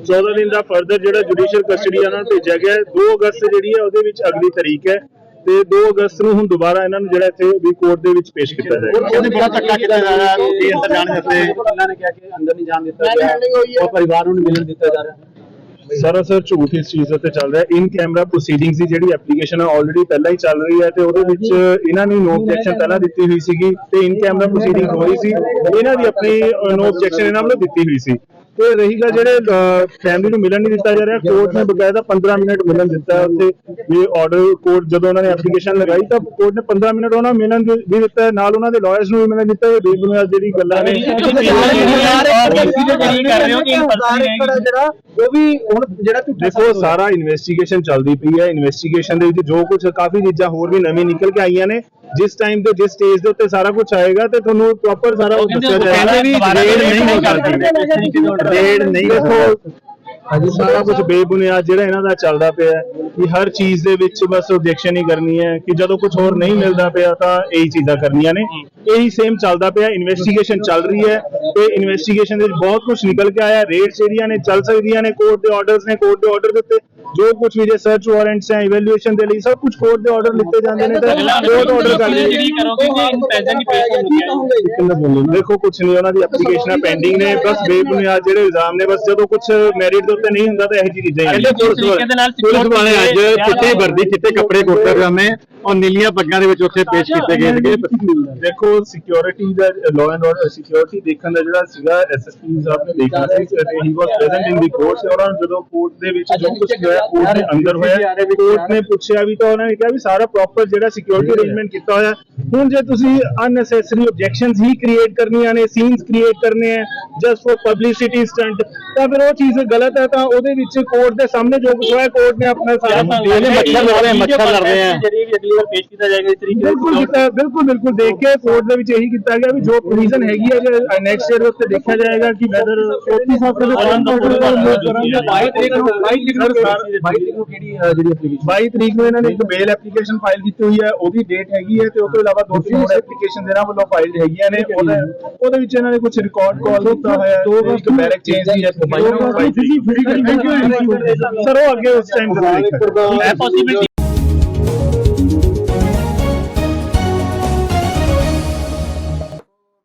14 ਦਿਨ ਦਾ ਫਰਦਰ ਜਿਹੜਾ ਜੁਡੀਸ਼ੀਅਲ ਕਸਟਡੀ ਉਹਨਾਂ ਨੂੰ ਭੇਜਿਆ ਗਿਆ ਹੈ। 2 ਅਗਸਤ ਜਿਹੜੀ ਹੈ ਉਹਦੇ ਵਿੱਚ ਅਗਲੀ ਤਾਰੀਖ ਹੈ ਤੇ 2 ਅਗਸਤ ਨੂੰ ਹੁਣ ਦੁਬਾਰਾ ਇਹਨਾਂ ਨੂੰ ਜਿਹੜਾ ਇੱਥੇ ਵੀ ਕੋਰਟ ਦੇ ਵਿੱਚ ਪੇਸ਼ ਕੀਤਾ ਜਾਏਗਾ। ਉਹਨੇ ਬੜਾ ਧੱਕਾ ਕੀਤਾ ਜਾ ਰਿਹਾ ਹੈ ਕਿ ਅੰਦਰ ਜਾਣ ਦਿੱਤੇ ਉਹਨਾਂ ਨੇ ਕਿਹਾ ਕਿ ਅੰਦਰ ਨਹੀਂ ਜਾਣ ਦਿੱਤਾ ਗਿਆ। ਉਹ ਪਰਿਵਾਰ ਨੂੰ ਨਹੀਂ ਮਿਲਣ ਦਿੱਤਾ ਜਾ ਰਿਹਾ ਸਰਾਸਰ ਝੂਠ ਇਸ ਚੀਜ਼ ਉੱਤੇ ਚੱਲ ਰਿਹਾ ਇਨ ਕੈਮਰਾ ਪ੍ਰੋਸੀਡਿੰਗਸ ਦੀ ਜਿਹੜੀ ਐਪਲੀਕੇਸ਼ਨ ਹੈ ਆਲਰੇਡੀ ਪਹਿਲਾਂ ਹੀ ਚੱਲ ਰਹੀ ਹੈ ਤੇ ਉਹਦੇ ਵਿੱਚ ਇਹਨਾਂ ਨੇ ਨੋ ਆਬਜੈਕਸ਼ਨ ਪਹਿਲਾਂ ਦਿੱਤੀ ਹੋਈ ਸੀਗੀ ਤੇ ਇਨ ਕੈਮਰਾ ਪ੍ਰੋਸੀਡਿੰਗ ਹੋ ਰਹੀ ਸੀ। ਇਹਨਾਂ ਦੀ ਆਪਣੀ ਨੋ ਆਬਜੈਕਸ਼ਨ ਇਹਨਾਂ ਵੱਲੋਂ ਦਿੱਤੀ ਹੋਈ ਸੀ। ਤੇ ਰਹੀਗਾ ਜਿਹੜੇ ਫੈਮਿਲੀ ਨੂੰ ਮਿਲਣ ਨਹੀਂ ਦਿੱਤਾ ਜਾ ਰਿਹਾ ਕੋਰਟ ਨੇ ਬਕਾਇਦਾ 15 ਮਿੰਟ ਮਿਲਣ ਦਿੱਤਾ ਉੱਥੇ ਵੀ ਆਰਡਰ ਕੋਰਟ ਜਦੋਂ ਉਹਨਾਂ ਨੇ ਐਪਲੀਕੇਸ਼ਨ ਲਗਾਈ ਤਾਂ ਕੋਰਟ ਨੇ 15 ਮਿੰਟ ਉਹਨਾਂ ਨੂੰ ਮਿਲਣ ਵੀ ਦਿੱਤਾ ਨਾਲ ਉਹਨਾਂ ਦੇ ਲਾਇਰਸ ਨੂੰ ਵੀ ਮਿਲਣ ਦਿੱਤਾ ਹੈ ਬੇਬੁਨਿਆਦ ਜਿਹੜੀ ਗੱਲਾਂ ਨੇ। ਜਿਹੜਾ ਉਹ ਵੀ ਹੁਣ ਜਿਹੜਾ ਝੂਠਾ ਦੇਖੋ ਸਾਰਾ ਇਨਵੈਸਟੀਗੇਸ਼ਨ ਚੱਲਦੀ ਪਈ ਹੈ। ਇਨਵੈਸਟੀਗੇਸ਼ਨ ਦੇ ਵਿੱਚ ਜੋ ਕੁਝ ਕਾਫੀ ਚੀਜ਼ਾਂ ਹੋਰ ਵੀ ਨਵੀਂ ਨਿਕਲ ਕੇ ਆਈਆਂ ਨੇ। ਜਿਸ ਟਾਈਮ ਤੇ ਜਿਸ ਸਟੇਜ ਦੇ ਉੱਤੇ ਸਾਰਾ ਕੁਝ ਆਏਗਾ ਤੇ ਤੁਹਾਨੂੰ ਪ੍ਰੋਪਰ ਸਾਰਾ ਉਹ ਦੱਸਿਆ ਜਾਏਗਾ। ਵੀ ਰੇਡ ਨਹੀਂ ਹੋ ਸਕਦੀ ਰੇਡ ਨਹੀਂ ਦੇਖੋ। ਅਜੀ ਸਾਰਾ ਕੁਝ ਬੇਬੁਨਿਆਦ ਜਿਹੜਾ ਇਹਨਾਂ ਦਾ ਚੱਲਦਾ ਪਿਆ ਹੈ ਕਿ ਹਰ ਚੀਜ਼ ਦੇ ਵਿੱਚ ਬਸ ਆਬਜੈਕਸ਼ਨ ਹੀ ਕਰਨੀ ਹੈ ਕਿ ਜਦੋਂ ਕੁਝ ਹੋਰ ਨਹੀਂ ਮਿਲਦਾ ਪਿਆ ਤਾਂ ਇਹੀ ਚੀਜ਼ਾਂ ਕਰਨੀਆਂ ਨੇ। ਇਹੀ ਸੇਮ ਚੱਲਦਾ ਪਿਆ ਇਨਵੈਸਟੀਗੇਸ਼ਨ ਚੱਲ ਰਹੀ ਹੈ ਤੇ ਇਨਵੈਸਟੀਗੇਸ਼ਨ ਦੇ ਵਿੱਚ ਬਹੁਤ ਕੁਝ ਨਿਕਲ ਕੇ ਆਇਆ। ਰੇਟਸ ਜਿਹੜੀਆਂ ਨੇ ਚੱਲ ਸਕਦੀਆਂ ਨੇ ਕੋਰਟ ਦੇ ਆਰਡਰਸ ਨੇ ਕੋਰਟ ਦੇ ਆਰਡਰ ਦੇ ਉੱਤੇ। ਜੋ ਕੁਝ ਵੀ ਜੇ ਸਰਚ ਵਾਰੰਟਸ ਹੈ ਇਵੈਲੂਏਸ਼ਨ ਦੇ ਲਈ ਸਭ ਕੁਝ ਕੋਰਟ ਦੇ ਆਰਡਰ ਲਿਖੇ ਜਾਂਦੇ ਨੇ ਤਾਂ ਕੋਰਟ ਆਰਡਰ ਕਰ ਲਈ ਕਰੋਗੇ ਕਿ ਪੈਸੇ ਨਹੀਂ ਪੇਸ਼ ਹੋਣਗੇ ਦੇਖੋ ਕੁਝ ਨਹੀਂ ਉਹਨਾਂ ਦੀ ਐਪਲੀਕੇਸ਼ਨਾਂ ਪੈਂਡਿੰਗ ਨੇ ਬਸ ਬੇਬੁਨਿਆਦ ਜਿਹੜੇ ਇਲਜ਼ਾਮ ਨੇ ਬਸ ਜਦੋਂ ਕੁਝ ਮੈਰਿਟ ਦੇ ਉੱਤੇ ਨਹੀਂ ਹੁੰਦਾ ਤਾਂ ਇਹੋ ਜਿਹੀ ਚੀਜ਼ਾਂ ਹੀ ਨਾਲ ਪੁਲਿਸ ਵਾਲੇ ਅੱਜ ਚਿੱਟੀ ਵਰਦੀ ਚਿੱਟੇ ਕੱਪੜੇ ਕੁੜਤੇ ਪਜਾਮੇ ਔਰ ਨੀਲੀਆਂ ਪੱਗਾਂ ਦੇ ਵਿੱਚ ਉੱਥੇ ਪੇਸ਼ ਕੀਤੇ ਗਏ ਸੀਗੇ। ਦੇਖੋ ਸਿਕਿਉਰਿਟੀ ਦਾ ਲਾਅ ਐਂਡ ਆਰਡਰ ਸਿਕਿਉਰਿਟੀ ਦੇਖਣ ਦਾ ਜਿਹੜਾ ਸੀਗਾ ਐਸਐਸਪੀ ਸਾਹਿਬ ਨੇ ਦੇਖਿਆ ਸੀ ਹੀ ਵਾਸ ਪ੍ਰੈਜ਼ੈਂਟ ਇਨ ਦੀ ਕੋਰਟ ਨੂੰ ਜਦੋਂ ਕੋਰਟ ਦੇ ਵਿੱਚ ਜੋ ਕੁਝ ਹੋਇਆ ਕੋਰਟ ਦੇ ਅੰਦਰ ਹੋਇਆ ਕੋਰਟ ਨੇ ਪੁੱਛਿਆ ਵੀ ਤਾਂ ਉਹਨਾਂ ਨੇ ਕਿਹਾ ਵੀ ਸਾਰਾ ਪ੍ਰੋਪਰ ਜਿਹੜਾ ਸਿਕਿਉਰਿਟੀ ਅਰੇਂਜਮੈਂਟ ਕੀਤਾ ਹੋਇਆ। ਹੁਣ ਜੇ ਤੁਸੀਂ ਅਨਨੈਸੈਸਰੀ ਆਬਜੈਕਸ਼ਨਸ ਹੀ ਕ੍ਰੀਏਟ ਕਰਨੀਆਂ ਨੇ ਸੀਨਸ ਕ੍ਰੀਏਟ ਕਰਨੇ ਆ ਜਸਟ ਫॉर ਪਬਲਿਸਿਟੀ ਸਟੰਟ ਤਾਂ ਫਿਰ ਉਹ ਚੀਜ਼ ਗਲਤ ਹੈ ਤਾਂ ਉਹਦੇ ਵਿੱਚ ਕੋਰਟ ਦੇ ਸਾਹਮਣੇ ਜੋ ਕੁਝ ਹੋਇਆ ਕੋਰਟ ਨੇ ਆਪਣਾ ਸਾਰਾ ਮੱਛਰ ਲੜ ਰਹੇ ਮੱਛਰ ਲੜ ਰਹੇ ਆ। ਜਿਹੜੀ ਵੀ ਅਗਲੀ ਵਾਰ ਪੇਸ਼ ਕੀਤਾ ਜਾਏਗਾ ਇਸ ਤਰੀਕੇ ਬਿਲਕੁਲ ਕੀਤਾ ਬਿਲਕੁਲ ਬਿਲਕੁਲ। ਦੇਖ ਕੇ ਕੋਰਟ ਦੇ ਵਿੱਚ ਇਹੀ ਕੀਤਾ ਗਿਆ ਵੀ ਜੋ ਪ੍ਰੋਵੀਜ਼ਨ ਹੈਗੀ ਹੈ ਜੇ ਨੈਕਸਟ ਈਅਰ ਉੱਤੇ ਦੇਖਿਆ ਜਾਏਗਾ ਕਿ ਵੈਦਰ 34 ਸਾਲ ਦੇ ਕਰਾਂਗੇ 22 ਤਰੀਕ ਨੂੰ 22 ਤਰੀਕ ਨੂੰ 22 ਤਰੀਕ ਨੂੰ ਕਿਹੜੀ ਜਿਹੜੀ ਐਪਲੀਕੇਸ਼ਨ 22 ਤਰੀਕ ਨੂੰ ਇਹਨਾਂ ਨੇ ਇੱਕ ਬੇਲ ਐਪਲੀਕੇਸ਼ਨ ਫਾਈਲ ਕੀਤੀ ਹੋਈ ਹੈ ਉਹਦੀ ਡੇਟ ਹੈਗੀ ਹੈ ਤੇ ਉਸ ਤੋਂ ਇਲਾਵਾ ਦੋ ਤਿੰਨ ਹੋਰ ਐਪਲੀਕੇਸ਼ਨ ਇਹਨਾਂ ਵੱਲੋਂ ਫਾਈਲ ਹੈਗੀਆਂ ਨੇ। ਉਹਦੇ ਵਿੱਚ ਇਹਨਾਂ ਨੇ ਕੁਝ ਰਿਕਾਰਡ ਕਾਲ ਕੀਤਾ ਹੋਇਆ ਹੈ ਇੱਕ ਬੈਰਕ ਚੇਂਜ ਦੀ ਹੈ ਸਰ ਉਹ ਅੱਗੇ ਉਸ ਟਾਈਮ ਹੈ। ਪੋਸੀਬਿਲਿਟੀ